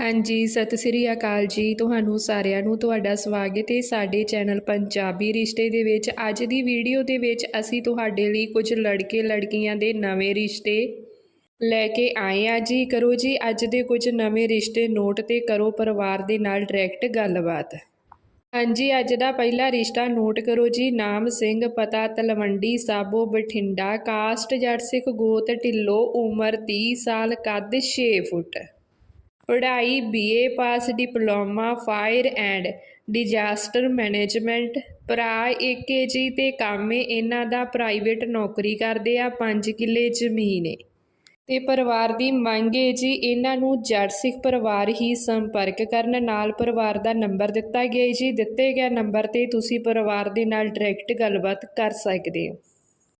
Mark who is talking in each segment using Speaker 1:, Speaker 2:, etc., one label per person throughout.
Speaker 1: ਹਾਂਜੀ, ਸਤਿ ਸ੍ਰੀ ਅਕਾਲ ਜੀ। ਤੁਹਾਨੂੰ ਸਾਰਿਆਂ ਨੂੰ ਤੁਹਾਡਾ ਸਵਾਗਤ ਹੈ ਸਾਡੇ ਚੈਨਲ ਪੰਜਾਬੀ ਰਿਸ਼ਤੇ ਦੇ ਵਿੱਚ। ਅੱਜ ਦੀ ਵੀਡੀਓ ਦੇ ਵਿੱਚ ਅਸੀਂ ਤੁਹਾਡੇ ਲਈ ਕੁਝ ਲੜਕੇ ਲੜਕੀਆਂ ਦੇ ਨਵੇਂ ਰਿਸ਼ਤੇ ਲੈ ਕੇ ਆਏ ਆ ਜੀ। ਕਰੋ ਜੀ, ਅੱਜ ਦੇ ਕੁਝ ਨਵੇਂ ਰਿਸ਼ਤੇ ਨੋਟ ਤੇ ਕਰੋ, ਪਰਿਵਾਰ ਦੇ ਨਾਲ ਡਾਇਰੈਕਟ ਗੱਲਬਾਤ। ਹਾਂਜੀ, ਅੱਜ ਦਾ ਪਹਿਲਾ ਰਿਸ਼ਤਾ ਨੋਟ ਕਰੋ ਜੀ। ਨਾਮ ਸਿੰਘ, ਪਤਾ ਤਲਵੰਡੀ, ਸਾਬੋ ਬਠਿੰਡਾ, ਕਾਸਟ ਜੱਟ ਸਿੱਖ ਗੋਤ ਢਿੱਲੋ, ਉਮਰ 30 ਸਾਲ, ਕੱਦ 6 ਫੁੱਟ। ਪੜ੍ਹਾਈ BA pass, diploma, fire and disaster management. ਭਰਾ ਏਕੇ ਜੀ ਤੇ ਕੰਮ ਏ, ਇਹਨਾਂ ਦਾ ਪ੍ਰਾਈਵੇਟ ਨੌਕਰੀ ਕਰਦੇ ਆ 5 ਕਿੱਲੇ ਜ਼ਮੀਨ ਏ। ਤੇ ਪਰਿਵਾਰ ਦੀ ਮੰਗ ਏ ਜੀ, ਇਹਨਾਂ ਨੂੰ ਜੱਟ ਸਿੱਖ ਪਰਿਵਾਰ ਹੀ ਸੰਪਰਕ ਕਰਨ। ਨਾਲ ਪਰਿਵਾਰ ਦਾ ਨੰਬਰ ਦਿੱਤਾ ਗਿਆ ਜੀ, ਦਿੱਤੇ ਗਿਆ ਨੰਬਰ ਤੇ ਤੁਸੀਂ ਪਰਿਵਾਰ ਦੇ ਨਾਲ ਡਾਇਰੈਕਟ ਗੱਲਬਾਤ ਕਰ ਸਕਦੇ ਹੋ।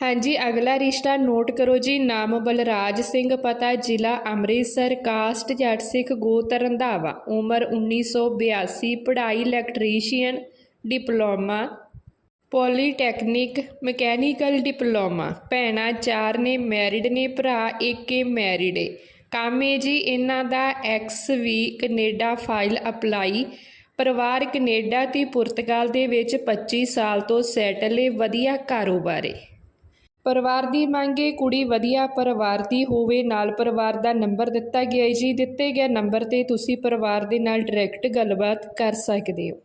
Speaker 1: ਹਾਂਜੀ, ਅਗਲਾ ਰਿਸ਼ਤਾ ਨੋਟ ਕਰੋ ਜੀ। ਨਾਮ ਬਲਰਾਜ ਸਿੰਘ, ਪਤਾ ਜ਼ਿਲ੍ਹਾ ਅੰਮ੍ਰਿਤਸਰ, ਕਾਸਟ ਜੱਟ ਸਿੱਖ ਗੋਤ ਰੰਧਾਵਾ ਉਮਰ 1982 ਪੜ੍ਹਾਈ electrician, diploma, polytechnic mechanical diploma. ਭੈਣਾਂ ਚਾਰ ਨੇ ਮੈਰਿਡ ਨੇ, ਭਰਾ ਇੱਕ ਏ ਮੈਰਿਡ ਏ। ਕੰਮ ਏ ਜੀ, ਇਹਨਾਂ ਦਾ ਐਕਸ ਵੀ ਕੈਨੇਡਾ ਫਾਈਲ ਅਪਲਾਈ। ਪਰਿਵਾਰ ਕੈਨੇਡਾ ਤੇ ਪੁਰਤਗਾਲ ਦੇ ਵਿੱਚ 25 ਸਾਲ ਤੋਂ ਸੈਟਲ ਏ, ਵਧੀਆ ਕਾਰੋਬਾਰ ਏ। ਪਰਿਵਾਰ ਦੀ ਮੰਗੇ ਕੁੜੀ ਵਧੀਆ ਪਰਿਵਾਰ ਦੀ ਹੋਵੇ, ਨਾਲ ਪਰਿਵਾਰ ਦਾ ਨੰਬਰ ਦਿੱਤਾ ਗਿਆ ਹੈ ਜੀ। ਦਿੱਤੇ ਗਏ ਨੰਬਰ ਤੇ ਤੁਸੀਂ ਪਰਿਵਾਰ ਦੇ ਨਾਲ ਡਾਇਰੈਕਟ ਗੱਲਬਾਤ ਕਰ ਸਕਦੇ ਹੋ।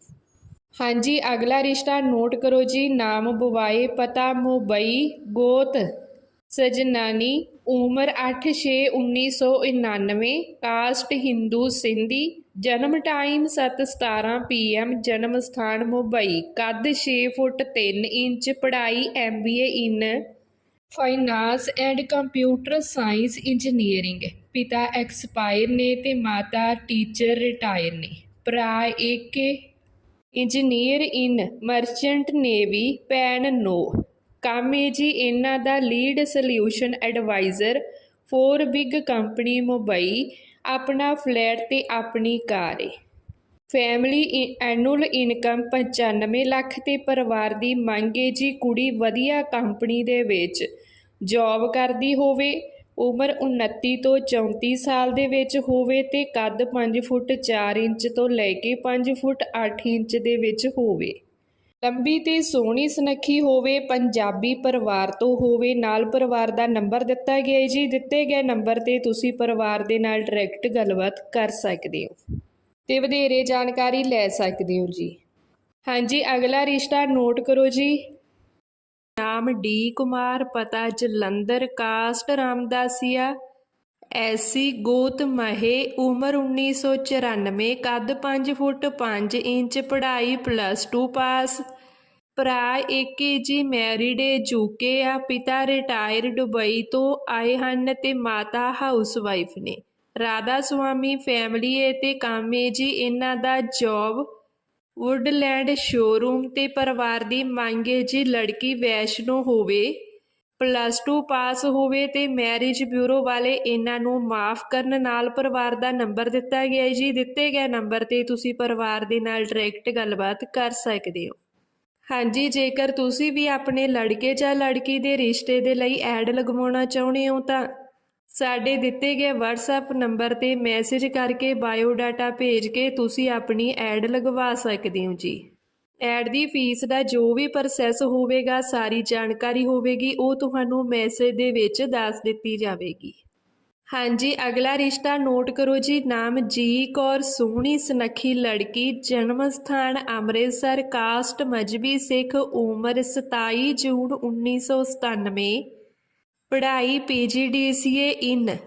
Speaker 1: ਹਾਂਜੀ, ਅਗਲਾ ਰਿਸ਼ਤਾ ਨੋਟ ਕਰੋ ਜੀ। ਨਾਮ ਬੁਵਾਏ, ਪਤਾ ਮੁੰਬਈ, ਗੋਤ, ਸਜਨਾਨੀ, ਉਮਰ 8/6/1999 ਕਾਸਟ ਹਿੰਦੂ ਸਿੰਧੀ, ਜਨਮ ਟਾਈਮ 7:17 ਪੀਐਮ, ਜਨਮ ਸਥਾਨ ਮੁੰਬਈ, ਕੱਦ 6 ਫੁੱਟ 3 ਇੰਚ, ਪੜ੍ਹਾਈ MBA in finance and computer science engineering ਪਿਤਾ ਐਕਸਪਾਇਰ ਨੇ ਤੇ ਮਾਤਾ ਟੀਚਰ ਰਿਟਾਇਰ ਨੇ। ਭਰਾ ਏਕੇ ਇੰਜੀਨੀਅਰ ਇਨ ਮਰਚੈਂਟ ਨੇਵੀ ਭੈਣ ਨੋ। ਕੰਮ ਏ ਜੀ ਇਹਨਾਂ ਦਾ lead solution advisor four big company Mumbai ਆਪਣਾ ਫਲੈਟ ਤੇ ਆਪਣੀ ਕਾਰ ਏ। ਫੈਮਿਲੀ ਐਨੂਅਲ ਇਨਕਮ 95 ਲੱਖ ਤੇ ਪਰਿਵਾਰ ਦੀ ਮੰਗ ਏ ਜੀ ਕੁੜੀ ਵਧੀਆ ਕੰਪਨੀ ਦੇ ਵਿੱਚ। ਜੌਬ ਕਰਦੀ ਹੋਵੇ, ਉਮਰ 29 ਤੋਂ 34 ਸਾਲ ਦੇ ਵਿੱਚ ਹੋਵੇ ਤੇ ਕੱਦ 5 ਫੁੱਟ 4 ਇੰਚ ਤੋਂ ਲੈ ਕੇ 5 ਫੁੱਟ 8 ਇੰਚ ਦੇ ਵਿੱਚ ਹੋਵੇ। ਲੰਬੀ ਤੇ ਸੋਹਣੀ ਸੁਨੱਖੀ ਹੋਵੇ, ਪੰਜਾਬੀ ਪਰਿਵਾਰ ਤੋਂ ਹੋਵੇ, ਨਾਲ ਪਰਿਵਾਰ ਦਾ ਨੰਬਰ ਦਿੱਤਾ ਗਿਆ ਹੈ ਜੀ। ਦਿੱਤੇ ਗਏ ਨੰਬਰ ਤੇ ਤੁਸੀਂ ਪਰਿਵਾਰ ਦੇ ਨਾਲ ਡਾਇਰੈਕਟ ਗੱਲਬਾਤ ਕਰ ਸਕਦੇ ਹੋ। ਤੇ ਵਧੇਰੇ ਜਾਣਕਾਰੀ ਲੈ ਸਕਦੇ ਹੋ ਜੀ। ਹਾਂਜੀ, ਅਗਲਾ ਰਿਸ਼ਤਾ ਨੋਟ ਕਰੋ ਜੀ। ਨਾਮ ਡੀ ਕੁਮਾਰ, ਪਤਾ ਜਲੰਧਰ, ਕਾਸਟ ਰਾਮਦਾਸੀਆ। ਐਸੀ ਗੋਤ ਮਹੇ, ਉਮਰ 1994 ਕੱਦ 5 ਫੁੱਟ 5 ਇੰਚ, ਪੜ੍ਹਾਈ ਪਲੱਸ 2 ਪਾਸ। ਭਰਾ ਏਕੇ ਜੀ, ਮੈਰਿਡ ਏ ਜੂਕੇ ਆ। ਪਿਤਾ ਰਿਟਾਇਰ ਦੁਬਈ ਤੋਂ ਆਏ ਹਨ ਤੇ ਮਾਤਾ ਹਾਊਸ ਵਾਈਫ ਨੇ। ਰਾਧਾ ਸੁਆਮੀ ਫੈਮਿਲੀ ਏ ਤੇ ਕੰਮ ਏ ਜੀ, ਇਹਨਾਂ ਦਾ ਜੌਬ ਵੁੱਡਲੈਂਡ ਸ਼ੋਰੂਮ ਤੇ ਪਰਿਵਾਰ ਦੀ ਮੰਗ ਏ ਜੀ ਲੜਕੀ ਵੈਸ਼ਨੋ ਹੋਵੇ। ਪਲੱਸ 2 ਪਾਸ ਹੋਵੇ ਤੇ ਮੈਰਿਜ ਬਿਊਰੋ ਵਾਲੇ ਇਹਨਾਂ ਨੂੰ ਮਾਫ ਕਰਨ ਨਾਲ ਪਰਿਵਾਰ ਦਾ ਨੰਬਰ ਦਿੱਤਾ ਗਿਆ ਜੀ। ਦਿੱਤੇ ਗਏ ਨੰਬਰ ਤੇ ਤੁਸੀਂ ਪਰਿਵਾਰ ਦੇ ਨਾਲ ਡਾਇਰੈਕਟ ਗੱਲਬਾਤ ਕਰ ਸਕਦੇ ਹੋ। ਹਾਂਜੀ, ਜੇਕਰ ਤੁਸੀਂ ਵੀ ਆਪਣੇ ਲੜਕੇ ਜਾਂ ਲੜਕੀ ਦੇ ਰਿਸ਼ਤੇ ਦੇ ਲਈ ਐਡ ਲਗਵਾਉਣਾ ਚਾਹੁੰਦੇ ਹੋ ਤਾਂ ਸਾਡੇ ਦਿੱਤੇ ਗਏ WhatsApp ਨੰਬਰ ਤੇ ਮੈਸੇਜ ਕਰਕੇ ਬਾਇਓ ਡਾਟਾ ਭੇਜ ਕੇ ਤੁਸੀਂ ਆਪਣੀ ਐਡ ਲਗਵਾ ਸਕਦੇ ਹੋ ਜੀ। ਐਡ ਦੀ ਫੀਸ ਦਾ ਜੋ ਵੀ ਪ੍ਰੋਸੈਸ ਹੋਵੇਗਾ, ਸਾਰੀ ਜਾਣਕਾਰੀ ਹੋਵੇਗੀ, ਉਹ ਤੁਹਾਨੂੰ ਮੈਸੇਜ ਦੇ ਵਿੱਚ ਦੱਸ ਦਿੱਤੀ ਜਾਵੇਗੀ। ਹਾਂਜੀ, ਅਗਲਾ ਰਿਸ਼ਤਾ ਨੋਟ ਕਰੋ ਜੀ। ਨਾਮ ਜੀ ਕੌਰ, ਸੋਹਣੀ, ਸੁਨੱਖੀ ਲੜਕੀ, ਜਨਮ ਸਥਾਨ ਅੰਮ੍ਰਿਤਸਰ ਕਾਸਟ ਮਜਬੀ ਸਿੱਖ, ਉਮਰ 27 ਜੂਨ 1997 ਪੜ੍ਹਾਈ ਪੀਜੀਡੀਸੀਏ ਇਨ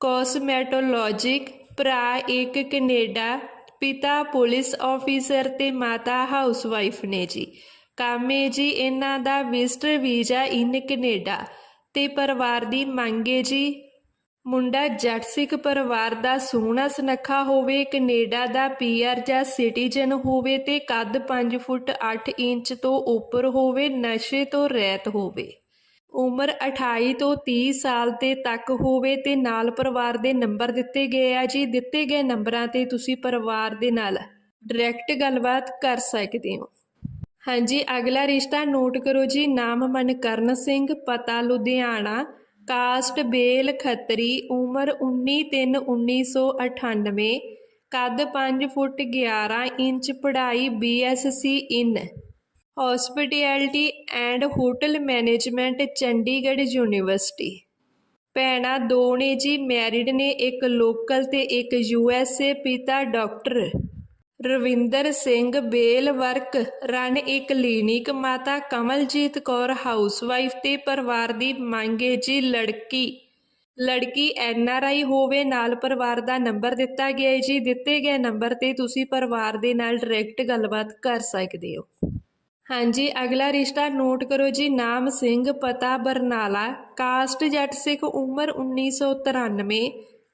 Speaker 1: ਕੋਸਮੈਟੋਲੋਜਿਕ, ਭਰਾ ਇੱਕ ਕੈਨੇਡਾ, ਪਿਤਾ ਪੁਲਿਸ ਆਫੀਸਰ ਤੇ ਮਾਤਾ ਹਾਊਸਵਾਈਫ ਨੇ ਜੀ। ਕੰਮ ਏ ਜੀ ਇਹਨਾਂ ਦਾ ਵਿਜ਼ਟਰ ਵੀਜ਼ਾ ਇਨ ਕੈਨੇਡਾ ਤੇ ਪਰਿਵਾਰ ਦੀ ਮੰਗ ਏ ਜੀ। ਮੁੰਡਾ ਜੱਟ ਸਿੱਖ ਪਰਿਵਾਰ ਦਾ ਸੋਹਣਾ ਸੁਨੱਖਾ ਹੋਵੇ, ਕੈਨੇਡਾ ਦਾ ਪੀਆਰ ਜਾਂ ਸਿਟੀਜ਼ਨ ਹੋਵੇ ਤੇ ਕੱਦ 5 ਫੁੱਟ 8 ਇੰਚ ਤੋਂ ਉੱਪਰ ਹੋਵੇ, ਨਸ਼ੇ ਤੋਂ ਰਹਿਤ ਹੋਵੇ। ਉਮਰ 28 ਤੋਂ 30 ਸਾਲ ਦੇ ਤੱਕ ਹੋਵੇ ਤੇ ਨਾਲ ਪਰਿਵਾਰ ਦੇ ਨੰਬਰ ਦਿੱਤੇ ਗਏ ਆ ਜੀ। ਦਿੱਤੇ ਗਏ ਨੰਬਰਾਂ ਤੇ ਤੁਸੀਂ ਪਰਿਵਾਰ ਦੇ ਨਾਲ ਡਾਇਰੈਕਟ ਗੱਲਬਾਤ ਕਰ ਸਕਦੇ ਹੋ। ਹਾਂਜੀ, ਅਗਲਾ ਰਿਸ਼ਤਾ ਨੋਟ ਕਰੋ ਜੀ। ਨਾਮ ਮਨਕਰਨ ਸਿੰਘ, ਪਤਾ ਲੁਧਿਆਣਾ ਕਾਸਟ ਬੇਲ ਖੱਤਰੀ, ਉਮਰ 19/3/1998 ਕੱਦ 5 ਫੁੱਟ 11 ਇੰਚ, ਪੜ੍ਹਾਈ BSc in hospitality and hotel management Chandigarh university. ਭੈਣਾਂ ਦੋ ਨੇ ਜੀ ਮੈਰਿਡ ਨੇ ਇੱਕ ਲੋਕਲ ਤੇ ਇੱਕ ਯੂਐਸਏ ਪਿਤਾ ਡਾਕਟਰ ਰਵਿੰਦਰ ਸਿੰਘ ਬੇਲ ਵਰਕ ਰਨ ਇੱਕ ਕਲੀਨਿਕ ਮਾਤਾ ਕਮਲਜੀਤ ਕੌਰ ਹਾਊਸਵਾਈਫ ਤੇ ਪਰਿਵਾਰ ਦੀ ਮੰਗੇ ਜੀ ਲੜਕੀ। ਲੜਕੀ ਐਨ ਆਰ ਆਈ ਹੋਵੇ, ਨਾਲ ਪਰਿਵਾਰ ਦਾ ਨੰਬਰ ਦਿੱਤਾ ਗਿਆ ਹੈ ਜੀ। ਦਿੱਤੇ ਗਏ ਨੰਬਰ ਤੇ ਤੁਸੀਂ ਪਰਿਵਾਰ ਦੇ ਨਾਲ ਡਾਇਰੈਕਟ ਗੱਲਬਾਤ ਕਰ ਸਕਦੇ ਹੋ। ਹਾਂਜੀ, ਅਗਲਾ ਰਿਸ਼ਤਾ ਨੋਟ ਕਰੋ ਜੀ, ਨਾਮ ਸਿੰਘ, ਪਤਾ ਬਰਨਾਲਾ, ਕਾਸਟ ਜੱਟ ਸਿੱਖ, ਉਮਰ 1993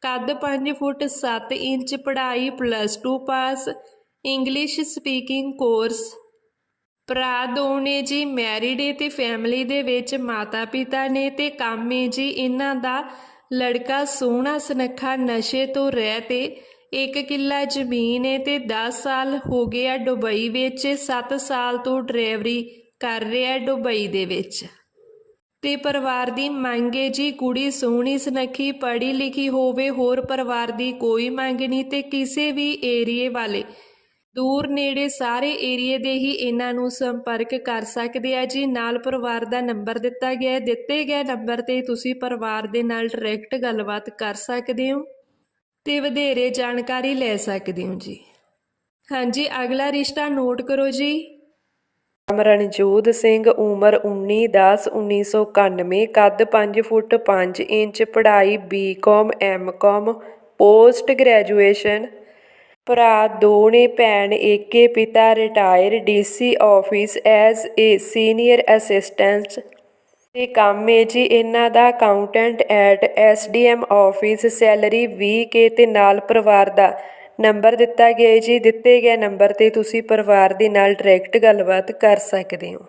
Speaker 1: ਕੱਦ 5 ਫੁੱਟ 7 ਇੰਚ, ਪੜ੍ਹਾਈ plus 2 pass English speaking course ਭਰਾ ਦੋ ਨੇ ਜੀ ਮੈਰਿਡ ਏ ਤੇ ਫੈਮਿਲੀ ਦੇ ਵਿੱਚ ਮਾਤਾ ਪਿਤਾ ਨੇ ਤੇ ਕੰਮ ਏ ਜੀ, ਇਹਨਾਂ ਦਾ ਲੜਕਾ ਸੋਹਣਾ ਸੁਨੱਖਾ ਨਸ਼ੇ ਤੋਂ ਰਹਿ ਤੇ ਇੱਕ ਕਿੱਲਾ ਜ਼ਮੀਨ ਏ ਤੇ 10 ਸਾਲ ਹੋ ਗਏ ਆ ਦੁਬਈ ਵਿੱਚ 7 ਸਾਲ ਤੋਂ ਡਰਾਈਵਰੀ ਕਰ ਰਿਹਾ ਦੁਬਈ ਦੇ ਵਿੱਚ। ਤੇ ਪਰਿਵਾਰ ਦੀ ਮੰਗ ਹੈ ਜੀ, ਕੁੜੀ ਸੋਹਣੀ ਸੁਨੱਖੀ, ਪੜ੍ਹੀ ਲਿਖੀ ਹੋਵੇ, ਹੋਰ ਪਰਿਵਾਰ ਦੀ ਕੋਈ ਮੰਗ ਨਹੀਂ ਤੇ ਕਿਸੇ ਵੀ ਏਰੀਏ ਵਾਲੇ ਦੂਰ ਨੇੜੇ ਸਾਰੇ ਏਰੀਏ ਦੇ ਹੀ ਇਹਨਾਂ ਨੂੰ ਸੰਪਰਕ ਕਰ ਸਕਦੇ ਆ ਜੀ। ਨਾਲ ਪਰਿਵਾਰ ਦਾ ਨੰਬਰ ਦਿੱਤਾ ਗਿਆ ਹੈ, ਦਿੱਤੇ ਗਏ ਨੰਬਰ ਤੇ ਤੁਸੀਂ ਪਰਿਵਾਰ ਦੇ ਨਾਲ ਡਾਇਰੈਕਟ ਗੱਲਬਾਤ ਕਰ ਸਕਦੇ ਹੋ। ਤੇ ਵਧੇਰੇ ਜਾਣਕਾਰੀ ਲੈ ਸਕਦੇ ਹੋ ਜੀ। ਹਾਂਜੀ, ਅਗਲਾ ਰਿਸ਼ਤਾ ਨੋਟ ਕਰੋ ਜੀ।
Speaker 2: ਨਾਮ ਰਣਜੋਤ ਸਿੰਘ, ਉਮਰ 19/10/1991 ਕੱਦ 5 ਫੁੱਟ 5 ਇੰਚ, ਪੜ੍ਹਾਈ ਬੀਕਾਮ ਐਮਕਾਮ ਪੋਸਟ ਗ੍ਰੈਜੂਏਸ਼ਨ। ਭਰਾ ਦੋ ਨੇ ਭੈਣ ਏਕੇ, ਪਿਤਾ retire DC office as a senior assistant. ਤੇ ਕੰਮ ਹੈ ਜੀ, ਇਹਨਾਂ ਦਾ accountant at SDM office salary 20k ਤੇ ਨਾਲ ਪਰਿਵਾਰ ਦਾ ਨੰਬਰ ਦਿੱਤਾ ਗਿਆ ਜੀ। ਦਿੱਤੇ ਗਏ ਨੰਬਰ ਤੇ ਤੁਸੀਂ ਪਰਿਵਾਰ ਦੇ ਨਾਲ ਡਾਇਰੈਕਟ ਗੱਲਬਾਤ ਕਰ ਸਕਦੇ ਹੋ।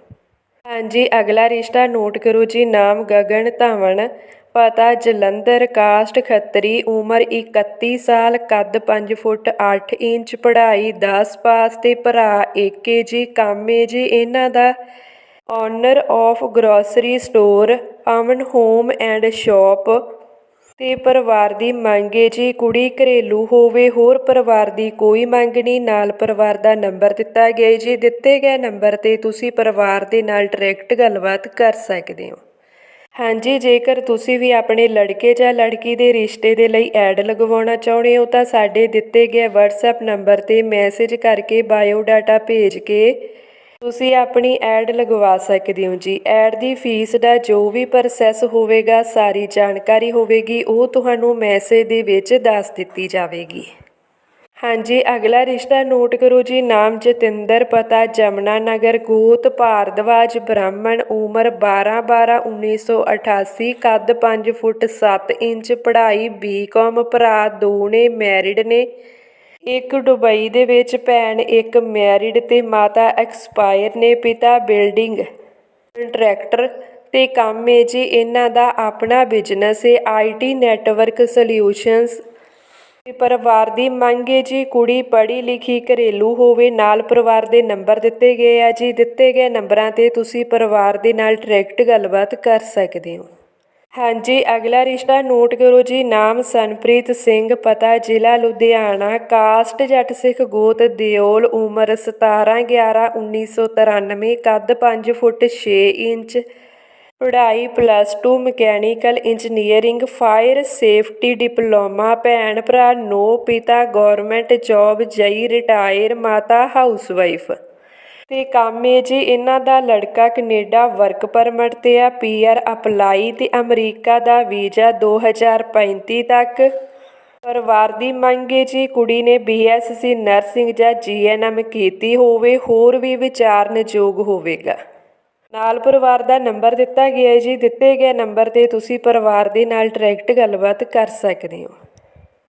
Speaker 2: ਹਾਂਜੀ, ਅਗਲਾ ਰਿਸ਼ਤਾ ਨੋਟ ਕਰੋ ਜੀ। ਨਾਮ ਗਗਨ ਧਵਨ, ਪਤਾ ਜਲੰਧਰ, ਕਾਸਟ ਖੱਤਰੀ, ਉਮਰ 31 ਸਾਲ, ਕੱਦ 5 ਫੁੱਟ 8 ਇੰਚ, ਪੜ੍ਹਾਈ 10 ਪਾਸ ਤੇ ਭਰਾ ਏਕੇ ਜੀ। ਕੰਮ ਜੀ, ਇਹਨਾਂ ਦਾ owner of grocery store, Aman home and shop. ਤੇ ਪਰਿਵਾਰ ਦੀ ਮੰਗ ਏ ਜੀ ਕੁੜੀ ਘਰੇਲੂ ਹੋਵੇ, ਹੋਰ ਪਰਿਵਾਰ ਦੀ ਕੋਈ ਮੰਗ ਨਹੀਂ। ਨਾਲ ਪਰਿਵਾਰ ਦਾ ਨੰਬਰ ਦਿੱਤਾ ਗਿਆ ਜੀ। ਦਿੱਤੇ ਗਏ ਨੰਬਰ ਤੇ ਤੁਸੀਂ ਪਰਿਵਾਰ ਦੇ ਨਾਲ ਡਾਇਰੈਕਟ ਗੱਲਬਾਤ ਕਰ ਸਕਦੇ ਹੋ। ਹਾਂਜੀ, ਜੇਕਰ ਤੁਸੀਂ ਵੀ ਆਪਣੇ ਲੜਕੇ ਜਾਂ ਲੜਕੀ ਦੇ ਰਿਸ਼ਤੇ ਦੇ ਲਈ ਐਡ ਲਗਵਾਉਣਾ ਚਾਹੁੰਦੇ ਹੋ, ਤਾਂ ਸਾਡੇ ਦਿੱਤੇ ਗਏ WhatsApp ਨੰਬਰ ਤੇ ਮੈਸੇਜ ਕਰਕੇ ਬਾਇਓ ਡਾਟਾ ਭੇਜ ਕੇ ਤੁਸੀਂ ਆਪਣੀ ਐਡ ਲਗਵਾ ਸਕਦੇ ਹੋ ਜੀ। ਐਡ ਦੀ ਫੀਸ ਦਾ ਜੋ ਵੀ ਪ੍ਰੋਸੈਸ ਹੋਵੇਗਾ, ਸਾਰੀ ਜਾਣਕਾਰੀ ਹੋਵੇਗੀ, ਉਹ ਤੁਹਾਨੂੰ ਮੈਸੇਜ ਦੇ ਵਿੱਚ ਦੱਸ ਦਿੱਤੀ ਜਾਵੇਗੀ। ਹਾਂਜੀ, ਅਗਲਾ ਰਿਸ਼ਤਾ ਨੋਟ ਕਰੋ ਜੀ। ਨਾਮ ਜਤਿੰਦਰ, ਪਤਾ ਜਮਨਾ ਨਗਰ, ਗੋਤ, ਭਾਰਦਵਾਜ, ਬ੍ਰਾਹਮਣ, ਉਮਰ 12 12 1988 ਕੱਦ 5 ਫੁੱਟ 7 ਇੰਚ, ਪੜ੍ਹਾਈ ਬੀਕਾਮ ਭਰਾ ਦੋ ਨੇ ਮੈਰਿਡ ਨੇ। ਇੱਕ ਦੁਬਈ ਦੇ ਵਿੱਚ ਭੈਣ, ਇੱਕ ਮੈਰਿਡ ਤੇ ਮਾਤਾ ਐਕਸਪਾਇਰ ਨੇ ਪਿਤਾ ਬਿਲਡਿੰਗ ਕੰਟਰੈਕਟਰ ਤੇ ਕੰਮ ਹੈ ਜੀ ਇਹਨਾਂ ਦਾ ਆਪਣਾ ਬਿਜ਼ਨਸ ਹੈ ਆਈਟੀ ਨੈਟਵਰਕ ਸੋਲਿਊਸ਼ਨਸ। ਤੇ ਪਰਿਵਾਰ ਦੀ ਮੰਗ ਹੈ ਜੀ, ਕੁੜੀ ਪੜ੍ਹੀ ਲਿਖੀ ਘਰੇਲੂ ਹੋਵੇ, ਨਾਲ ਪਰਿਵਾਰ ਦੇ ਨੰਬਰ ਦਿੱਤੇ ਗਏ ਆ ਜੀ। ਦਿੱਤੇ ਗਏ ਨੰਬਰਾਂ ਤੇ ਤੁਸੀਂ ਪਰਿਵਾਰ ਦੇ ਨਾਲ ਡਾਇਰੈਕਟ ਗੱਲਬਾਤ ਕਰ ਸਕਦੇ ਹੋ। ਹਾਂਜੀ, ਅਗਲਾ ਰਿਸ਼ਤਾ ਨੋਟ ਕਰੋ ਜੀ, ਨਾਮ ਸਨਪ੍ਰੀਤ ਸਿੰਘ, ਪਤਾ ਜ਼ਿਲ੍ਹਾ ਲੁਧਿਆਣਾ, ਕਾਸਟ ਜੱਟ ਸਿੱਖ ਗੋਤ, ਦਿਓਲ ਉਮਰ 17 11 1993 ਕੱਦ 5 ਫੁੱਟ 6 ਇੰਚ, ਪੜ੍ਹਾਈ plus 2 mechanical engineering fire safety diploma ਭੈਣ ਭਰਾ, ਨੋ ਪਿਤਾ ਗਵਰਨਮੈਂਟ ਜੌਬ ਜਈ ਰਿਟਾਇਰ ਮਾਤਾ ਹਾਊਸਵਾਈਫ ਤੇ ਕੰਮ ਹੈ ਜੀ, ਇਹਨਾਂ ਦਾ ਲੜਕਾ ਕੈਨੇਡਾ ਵਰਕ ਪਰਮਿਟ ਤੇ ਆ ਪੀਆਰ ਅਪਲਾਈ ਤੇ ਅਮਰੀਕਾ ਦਾ ਵੀਜ਼ਾ 2035 ਤੱਕ। ਪਰਿਵਾਰ ਦੀ ਮੰਗ ਹੈ ਜੀ, ਕੁੜੀ ਨੇ ਬੀਐਸਸੀ ਨਰਸਿੰਗ ਜਾਂ ਜੀਐਨਐਮ ਕੀਤੀ ਹੋਵੇ, ਹੋਰ ਵੀ ਵਿਚਾਰਨਯੋਗ ਹੋਵੇਗਾ। ਨਾਲ ਪਰਿਵਾਰ ਦਾ ਨੰਬਰ ਦਿੱਤਾ ਗਿਆ ਹੈ ਜੀ, ਦਿੱਤੇ ਗਏ ਨੰਬਰ ਤੇ ਤੁਸੀਂ ਪਰਿਵਾਰ ਦੇ ਨਾਲ ਡਾਇਰੈਕਟ ਗੱਲਬਾਤ ਕਰ ਸਕਦੇ ਹੋ।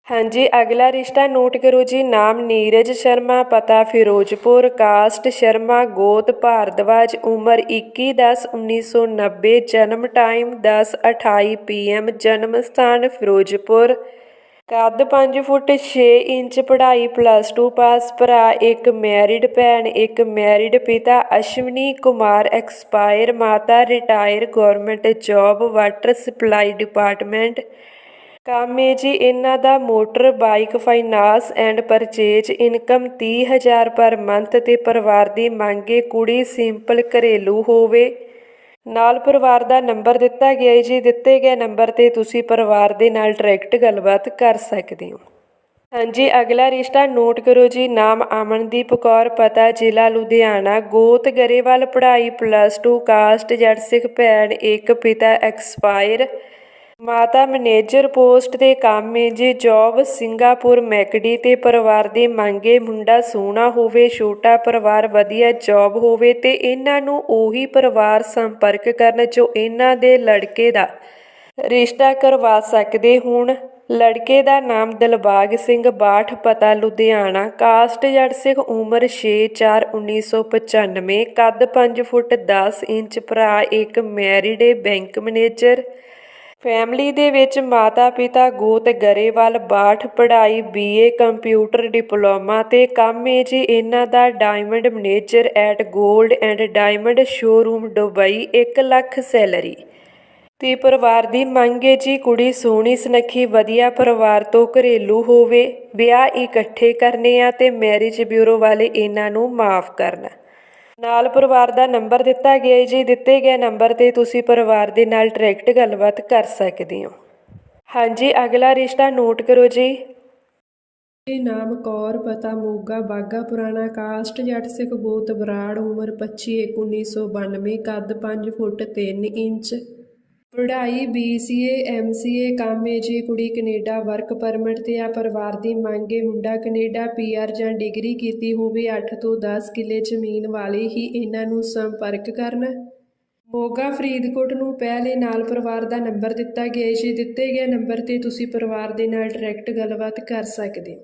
Speaker 2: ਹਾਂਜੀ, ਅਗਲਾ ਰਿਸ਼ਤਾ ਨੋਟ ਕਰੋ ਜੀ, ਨਾਮ ਨੀਰਜ ਸ਼ਰਮਾ, ਪਤਾ ਫਿਰੋਜ਼ਪੁਰ, ਕਾਸਟ ਸ਼ਰਮਾ, ਗੋਤ ਭਾਰਦਵਾਜ, ਉਮਰ 21/10/1990 ਜਨਮ ਟਾਈਮ 10:28 ਪੀਐਮ, ਜਨਮ ਸਥਾਨ ਫਿਰੋਜ਼ਪੁਰ। ਕੱਦ 5 ਫੁੱਟ 6 ਇੰਚ, ਪੜ੍ਹਾਈ ਪਲੱਸ 2 ਪਾਸ ਭਰਾ ਇੱਕ ਮੈਰਿਡ ਭੈਣ, ਇੱਕ ਮੈਰਿਡ ਪਿਤਾ, ਅਸ਼ਵਨੀ ਕੁਮਾਰ ਐਕਸਪਾਇਰ ਮਾਤਾ retire government job water supply department ਕੰਮ ਹੈ ਜੀ, ਇਹਨਾਂ ਦਾ motor, bike, finance and purchase income 30000 per month ਤੇ ਪਰਿਵਾਰ ਦੀ ਮੰਗੇ ਕੁੜੀ ਸਿੰਪਲ ਘਰੇਲੂ ਹੋਵੇ। ਨਾਲ ਪਰਿਵਾਰ ਦਾ ਨੰਬਰ ਦਿੱਤਾ ਗਿਆ ਹੈ ਜੀ। ਦਿੱਤੇ ਗਏ ਨੰਬਰ ਤੇ ਤੁਸੀਂ ਪਰਿਵਾਰ ਦੇ ਨਾਲ ਡਾਇਰੈਕਟ ਗੱਲਬਾਤ ਕਰ ਸਕਦੇ ਹੋ। ਹਾਂਜੀ, ਅਗਲਾ ਰਿਸ਼ਤਾ ਨੋਟ ਕਰੋ ਜੀ। ਨਾਮ ਅਮਨਦੀਪ ਕੌਰ, ਪਤਾ ਜ਼ਿਲ੍ਹਾ ਲੁਧਿਆਣਾ। ਗੋਤ ਗਰੇਵਾਲ ਪੜ੍ਹਾਈ ਪਲੱਸ 2 ਕਾਸਟ ਜੱਟ ਸਿੱਖ ਭੈਣ, ਇੱਕ ਪਿਤਾ ਐਕਸਪਾਇਰ ਮਾਤਾ ਮੈਨੇਜਰ ਪੋਸਟ ਦੇ ਕੰਮ ਏ ਜੇ ਜੌਬ ਸਿੰਗਾਪੁਰ ਮੈਕਡੀ ਤੇ ਪਰਿਵਾਰ ਦੀ ਮੰਗੇ ਮੁੰਡਾ ਸੋਹਣਾ ਹੋਵੇ, ਛੋਟਾ ਪਰਿਵਾਰ ਵਧੀਆ ਜੌਬ ਹੋਵੇ ਤੇ ਇਹਨਾਂ ਨੂੰ ਉਹੀ ਪਰਿਵਾਰ ਸੰਪਰਕ ਕਰਨ ਜੋ ਇਹਨਾਂ ਦੇ ਲੜਕੇ ਦਾ ਰਿਸ਼ਤਾ ਕਰਵਾ ਸਕਦੇ ਹੋਣ। ਲੜਕੇ ਦਾ ਨਾਮ ਦਿਲਬਾਗ ਸਿੰਘ ਬਾਠ ਪਤਾ, ਲੁਧਿਆਣਾ। ਕਾਸਟ ਜੜ ਸਿੰਘ ਉਮਰ 6/4/1995 ਕੱਦ 5 ਫੁੱਟ 10 ਇੰਚ, ਭਰਾ ਇੱਕ ਮੈਰਿਡ ਬੈਂਕ ਮੈਨੇਜਰ। ਫੈਮਿਲੀ ਦੇ ਵਿੱਚ ਮਾਤਾ ਪਿਤਾ ਗੋਤ ਗਰੇਵਾਲ, ਬਾਠ ਪੜ੍ਹਾਈ ਬੀਏ ਕੰਪਿਊਟਰ ਡਿਪਲੋਮਾ ਤੇ ਕੰਮ ਹੈ ਜੀ ਇਹਨਾਂ ਦਾ ਡਾਇਮੰਡ ਮੈਨੇਜਰ ਐਟ 골ਡ and diamond showroom Dubai 1 lakh salary ਤੇ ਪਰਿਵਾਰ ਦੀ ਮੰਗ ਹੈ ਜੀ, ਕੁੜੀ ਸੋਹਣੀ, ਸੁਨੱਖੀ, ਵਧੀਆ ਪਰਿਵਾਰ ਤੋਂ ਘਰੇਲੂ ਹੋਵੇ, ਵਿਆਹ ਇਕੱਠੇ ਕਰਨੇ ਆ ਤੇ ਮੈਰਿਜ ਬਿਊਰੋ ਵਾਲੇ ਇਹਨਾਂ ਨੂੰ ਮਾਫ ਕਰਨਾ। ਨਾਲ ਪਰਿਵਾਰ ਦਾ ਨੰਬਰ ਦਿੱਤਾ ਗਿਆ ਹੈ ਜੀ। ਦਿੱਤੇ ਗਏ ਨੰਬਰ ਤੇ ਤੁਸੀਂ ਪਰਿਵਾਰ ਦੇ ਨਾਲ ਡਾਇਰੈਕਟ ਗੱਲਬਾਤ ਕਰ ਸਕਦੇ ਹੋ। ਹਾਂਜੀ, ਅਗਲਾ ਰਿਸ਼ਤਾ ਨੋਟ ਕਰੋ ਜੀ।
Speaker 1: ਇਹ ਨਾਮ ਕੌਰ, ਪਤਾ ਮੋਗਾ ਬਾਗਾ ਪੁਰਾਣਾ ਕਾਸਟ, ਜੱਟ ਸਿੱਖ ਗੋਤ ਬਰਾੜ, ਉਮਰ 25 1992 ਕੱਦ 5 ਫੁੱਟ 3 ਇੰਚ। ਪੜ੍ਹਾਈ B C A BCA MCA ਕੰਮ ਹੈ ਜੀ ਕੁੜੀ ਕੈਨੇਡਾ ਵਰਕ ਪਰਮਿਟ ਤੇ ਆ, ਪਰਿਵਾਰ ਦੀ ਮੰਗ ਹੈ ਮੁੰਡਾ ਕੈਨੇਡਾ ਆਰ ਜਾਂ ਡਿਗਰੀ ਕੀਤੀ ਹੋਵੇ 8 ਤੋਂ 10 ਕਿੱਲੇ ਜ਼ਮੀਨ ਵਾਲੇ ਹੀ ਇਹਨਾਂ ਨੂੰ ਸੰਪਰਕ ਕਰਨਾ। ਮੋਗਾ ਫਰੀਦਕੋਟ ਨੂੰ ਪਹਿਲੇ ਨਾਲ ਪਰਿਵਾਰ ਦਾ ਨੰਬਰ ਦਿੱਤਾ ਗਿਆ, ਜੀ ਦਿੱਤੇ ਗਏ ਨੰਬਰ ਤੇ ਤੁਸੀਂ ਪਰਿਵਾਰ ਦੇ ਨਾਲ ਡਾਇਰੈਕਟ ਗੱਲਬਾਤ ਕਰ ਸਕਦੇ ਹੋ।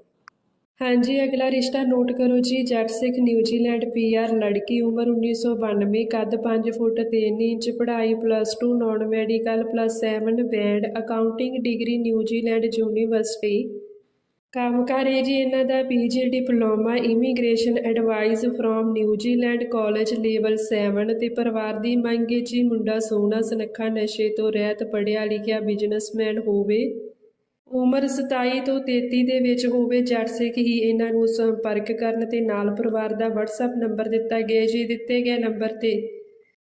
Speaker 1: ਹਾਂਜੀ, ਅਗਲਾ ਰਿਸ਼ਤਾ ਨੋਟ ਕਰੋ ਜੀ। ਜੱਟ ਸਿੱਖ ਨਿਊਜ਼ੀਲੈਂਡ ਪੀਆਰ ਲੜਕੀ ਉਮਰ 1992 ਕੱਦ 5 ਫੁੱਟ 3 ਇੰਚ, ਪੜ੍ਹਾਈ plus 2 non medical plus 7 band accounting degree New Zealand university. ਕੰਮਕਾਰ ਹੈ ਜੀ, ਇਹਨਾਂ ਦਾ PG diploma, immigration advice from New Zealand college level 7 ਤੇ ਪਰਿਵਾਰ ਦੀ ਮੰਗ ਹੈ ਜੀ, ਮੁੰਡਾ ਸੋਹਣਾ, ਸੁਨੱਖਾ, ਨਸ਼ੇ ਤੋਂ ਰਹਿਤ, ਪੜ੍ਹਿਆ ਲਿਖਿਆ ਬਿਜ਼ਨਸਮੈਨ ਹੋਵੇ। ਉਮਰ 27 ਤੋਂ 33 ਦੇ ਵਿੱਚ ਹੋਵੇ, ਜੱਟ ਸਿੱਖ ਹੀ ਇਹਨਾਂ ਨੂੰ ਸੰਪਰਕ ਕਰਨ ਤੇ ਨਾਲ ਪਰਿਵਾਰ ਦਾ WhatsApp ਨੰਬਰ ਦਿੱਤਾ ਗਿਆ ਜੀ। ਦਿੱਤੇ ਗਏ ਨੰਬਰ ਤੇ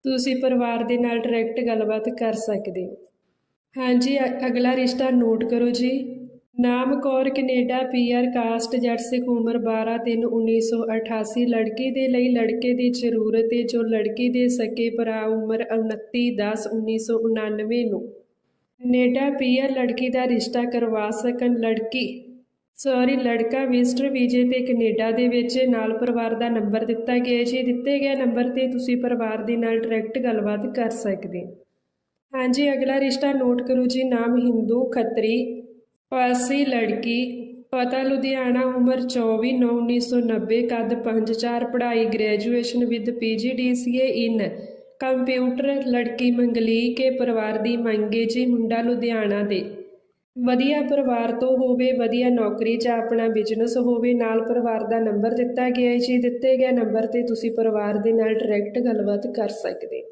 Speaker 1: ਤੁਸੀਂ ਪਰਿਵਾਰ ਦੇ ਨਾਲ ਡਾਇਰੈਕਟ ਗੱਲਬਾਤ ਕਰ ਸਕਦੇ ਹੋ। ਹਾਂਜੀ, ਅ- ਅਗਲਾ ਰਿਸ਼ਤਾ ਨੋਟ ਕਰੋ ਜੀ। ਨਾਮ ਕੌਰ, ਕੈਨੇਡਾ ਪੀਆਰ ਕਾਸਟ ਜੱਟ ਸਿੱਖ, ਉਮਰ 12 3 1988 ਲੜਕੀ ਦੇ ਲਈ ਲੜਕੇ ਦੀ ਜ਼ਰੂਰਤ ਹੈ ਜੋ ਲੜਕੀ ਦੇ ਸਕੇ ਭਰਾ ਉਮਰ 29 10 1999 ਨੂੰ। ਕੈਨੇਡਾ ਪੀਆਰ ਲੜਕੀ ਦਾ ਰਿਸ਼ਤਾ ਕਰਵਾ ਸਕਣ ਲੜਕੀ। ਸੌਰੀ, ਲੜਕਾ ਵਿਜ਼ਟਰ ਵੀਜ਼ੇ ਤੇ ਕੈਨੇਡਾ ਦੇ ਵਿੱਚ ਨਾਲ ਪਰਿਵਾਰ ਦਾ ਨੰਬਰ ਦਿੱਤਾ ਗਿਆ ਜੀ ਦਿੱਤੇ ਗਏ ਨੰਬਰ ਤੇ ਤੁਸੀਂ ਪਰਿਵਾਰ ਦੇ ਨਾਲ ਡਾਇਰੈਕਟ ਗੱਲਬਾਤ ਕਰ ਸਕਦੇ। ਹਾਂਜੀ, ਅਗਲਾ ਰਿਸ਼ਤਾ ਨੋਟ ਕਰੋ ਜੀ। ਨਾਮ ਹਿੰਦੂ ਖੱਤਰੀ। ਪਾਸੀ ਲੜਕੀ। ਪਤਾ ਲੁਧਿਆਣਾ, ਉਮਰ 24 9 1990 ਕੱਦ 5-4 ਪੜ੍ਹਾਈ, graduation with PGDCA in. Computer ਲੜਕੀ ਮੰਗਲੀ ਕੇ ਪਰਿਵਾਰ ਦੀ ਮੰਗੇ ਜੀ ਮੁੰਡਾ ਲੁਧਿਆਣਾ ਦੇ। ਵਧੀਆ ਪਰਿਵਾਰ ਤੋਂ ਹੋਵੇ ਵਧੀਆ ਨੌਕਰੀ ਜਾਂ ਆਪਣਾ ਬਿਜ਼ਨਸ ਹੋਵੇ, ਨਾਲ ਪਰਿਵਾਰ ਦਾ ਨੰਬਰ ਦਿੱਤਾ ਗਿਆ ਹੈ ਜੀ। ਦਿੱਤੇ ਗਏ ਨੰਬਰ ਤੇ ਤੁਸੀਂ ਪਰਿਵਾਰ ਦੇ ਨਾਲ ਡਾਇਰੈਕਟ ਗੱਲਬਾਤ ਕਰ ਸਕਦੇ।